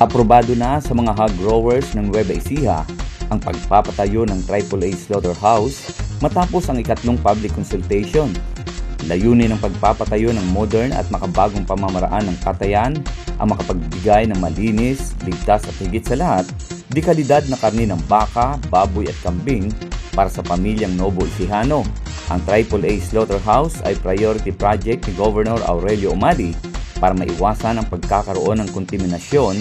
Aprobado na sa mga hog growers ng Nueva Ecija ang pagpapatayo ng AAA Slaughterhouse matapos ang ikatlong public consultation. Layunin ng pagpapatayo ng modern at makabagong pamamaraan ng katayan ang makapagbigay ng malinis, ligtas at higit sa lahat, di kalidad na karni ng baka, baboy at kambing para sa pamilyang Novo Ecijano. Ang AAA Slaughterhouse ay priority project ni Governor Aurelio Umali para maiwasan ang pagkakaroon ng kontaminasyon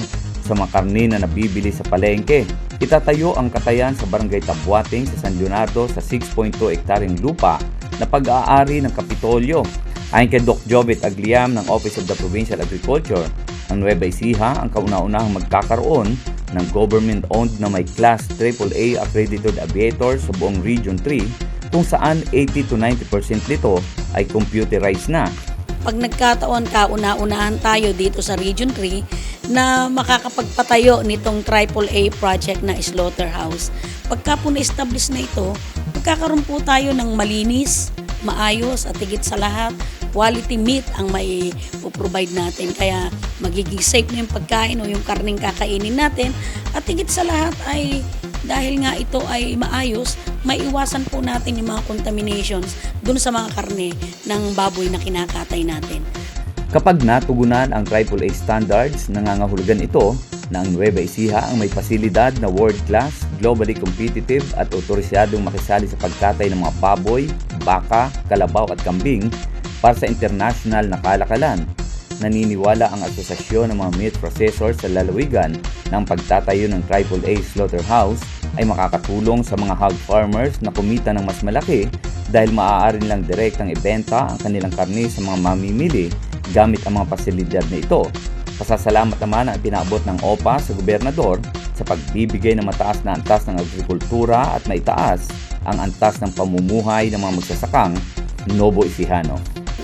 sa mga karni na nabibili sa palengke. Itatayo ang katayan sa Barangay Tabuating sa San Leonardo sa 6.2 hektaryeng lupa na pag-aari ng Kapitolyo. Ayon kay Doc Jovet Agliam ng Office of the Provincial Agriculture, ang Nueva Ecija ang kauna-unahang magkakaroon ng government-owned na may Class AAA accredited aviator sa buong Region 3 kung saan 80 to 90% nito ay computerized na. Pag nagkataon ka, una-unahan tayo dito sa Region 3 na makakapagpatayo nitong AAA project na slaughterhouse. Pagka po na-establish na ito, magkakaroon po tayo ng malinis, maayos at higit sa lahat, quality meat ang may provide natin. Kaya magiging safe na yung pagkain o yung karning kakainin natin. At higit sa lahat ay dahil nga ito ay maayos, maiwasan po natin yung mga contaminations dun sa mga karne ng baboy na kinakatay natin. Kapag natugunan ang AAA standards, nangangahulugan ito na ang Nueva Ecija ang may pasilidad na world-class, globally competitive at otorisyadong makisali sa pagkatay ng mga baboy, baka, kalabaw at kambing para sa international na kalakalan. Naniniwala ang Asosasyon ng mga Meat Processors sa lalawigan na ang pagtatayo ng AAA Slaughterhouse ay makakatulong sa mga hog farmers na kumita ng mas malaki dahil maaari nilang direktang ibenta ang kanilang karni sa mga mamimili gamit ang mga pasilidad na ito. Pasasalamat naman ang pinaabot ng OPA sa gobernador sa pagbibigay ng mataas na antas ng agrikultura at maitaas ang antas ng pamumuhay ng mga magsasakang Novo Ecijano.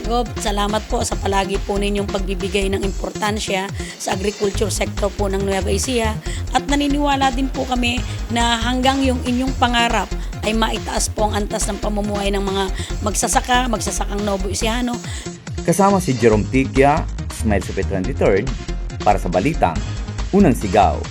Gob, salamat po sa palagi po ninyong pagbibigay ng importansya sa agriculture sector po ng Nueva Ecija at naniniwala din po kami na hanggang yung inyong pangarap ay maitaas po ang antas ng pamumuhay ng mga magsasaka, magsasakang Novo Ecijano Kasama si Jerome Tikia, Smile Supetran III para sa Balitang Unang Sigaw